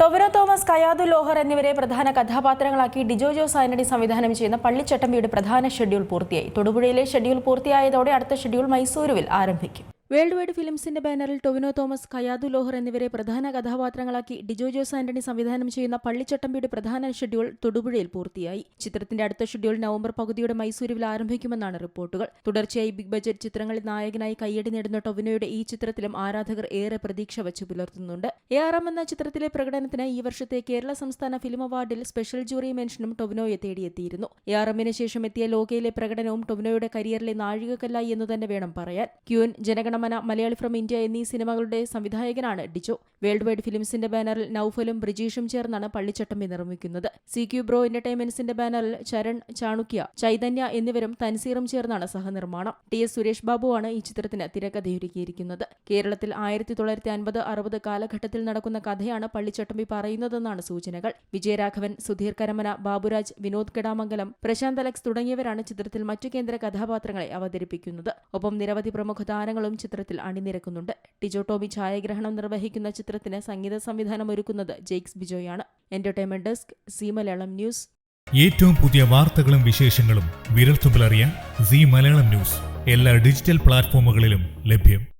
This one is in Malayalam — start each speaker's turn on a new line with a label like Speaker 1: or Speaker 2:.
Speaker 1: ടൊവിനോ തോമസ് കയാദു ലോഹർ എന്നിവരെ പ്രധാന കഥാപാത്രങ്ങളാക്കി ഡിജോ ജോസ് ആന്റണി സംവിധാനം ചെയ്യുന്ന പള്ളിച്ചട്ടമ്പിയുടെ പ്രധാന ഷെഡ്യൂൾ പൂർത്തിയായി. തൊടുപുഴയിലെ ഷെഡ്യൂൾ പൂർത്തിയായതോടെ അടുത്ത ഷെഡ്യൂൾ മൈസൂരുവിൽ ആരംഭിക്കും. വേൾഡ് വൈഡ് ഫിലിംസിന്റെ ബാനറിൽ ടൊവിനോ തോമസ് കയാദു ലോഹർ എന്നിവരെ പ്രധാന കഥാപാത്രങ്ങളാക്കി ഡിജോ ജോസ് ആന്റണി സംവിധാനം ചെയ്യുന്ന പള്ളിച്ചട്ടമ്പിയുടെ പ്രധാന ഷെഡ്യൂൾ തൊടുപുഴയിൽ പൂർത്തിയായി. ചിത്രത്തിന്റെ അടുത്ത ഷെഡ്യൂൾ നവംബർ പകുതിയോടെ മൈസൂരുവിൽ ആരംഭിക്കുമെന്നാണ് റിപ്പോർട്ടുകൾ. തുടർച്ചയായി ബിഗ് ബജറ്റ് ചിത്രങ്ങളിൽ നായകനായി കയ്യടി നേടുന്ന ടൊവിനോയുടെ ഈ ചിത്രത്തിലും ആരാധകർ ഏറെ പ്രതീക്ഷ വച്ചു പുലർത്തുന്നുണ്ട്. എ ആർ എം എന്ന ചിത്രത്തിലെ പ്രകടനത്തിന് ഈ വർഷത്തെ കേരള സംസ്ഥാന ഫിലിം അവാർഡിൽ സ്പെഷ്യൽ ജൂറി മെൻഷനും ടൊവിനോയെ തേടിയെത്തിയിരുന്നു. എ ആർ എമ്മിന് ശേഷം എത്തിയ ലോകയിലെ പ്രകടനവും ടൊവിനോയുടെ കരിയറിലെ നാഴികക്കല്ലായി എന്ന് തന്നെ വേണം പറയാൻ. Queen Janaganamana Malayali from India എന്നീ സിനിമകളുടെ സംവിധായകനാണ് ഡിജോ. വേൾഡ് വൈഡ് ഫിലിംസിന്റെ ബാനറിൽ നൌഫലും ബ്രിജീഷും ചേർന്നാണ് പള്ളിച്ചട്ടമ്പി നിർമ്മിക്കുന്നത് സി ക്യു ബ്രോ എന്റർടൈൻമെന്റ്സിന്റെ ബാനറിൽ ചരൺ ചാണുക്യ ചൈതന്യ എന്നിവരും തൻസീറും ചേർന്നാണ് സഹനിർമ്മാണം. ടി എസ് സുരേഷ് ബാബുവാണ് ഈ ചിത്രത്തിന് തിരക്കഥയൊരുക്കിയിരിക്കുന്നത്. കേരളത്തിൽ ആയിരത്തി തൊള്ളായിരത്തി അൻപത് അറുപത് കാലഘട്ടത്തിൽ നടക്കുന്ന കഥയാണ് പള്ളിച്ചട്ടമ്പി പറയുന്നതെന്നാണ് സൂചനകൾ. വിജയരാഘവൻ സുധീർ കരമന ബാബുരാജ് വിനോദ് കെടാമംഗലം പ്രശാന്ത് അലക്സ് തുടങ്ങിയവരാണ് ചിത്രത്തിൽ മറ്റു കേന്ദ്ര കഥാപാത്രങ്ങളെ അവതരിപ്പിക്കുന്നത്. ഒപ്പം നിരവധി പ്രമുഖ താരങ്ങളും ചിത്രത്തിൽ അണിനിരക്കുന്നുണ്ട്. ടിജോ ടോമി ഛായാഗ്രഹണം നിർവഹിക്കുന്ന ചിത്രത്തിന് സംഗീത സംവിധാനം ഒരുക്കുന്നത് Jakes ബിജോയാണ്. Entertainment desk C Malayalam news.
Speaker 2: ഏറ്റവും പുതിയ വാർത്തകളും വിശേഷങ്ങളും വിരൽത്തുമ്പിലറിയാൻ സി മലയാളം ന്യൂസ്. എല്ലാ ഡിജിറ്റൽ പ്ലാറ്റ്ഫോമുകളിലും ലഭ്യം.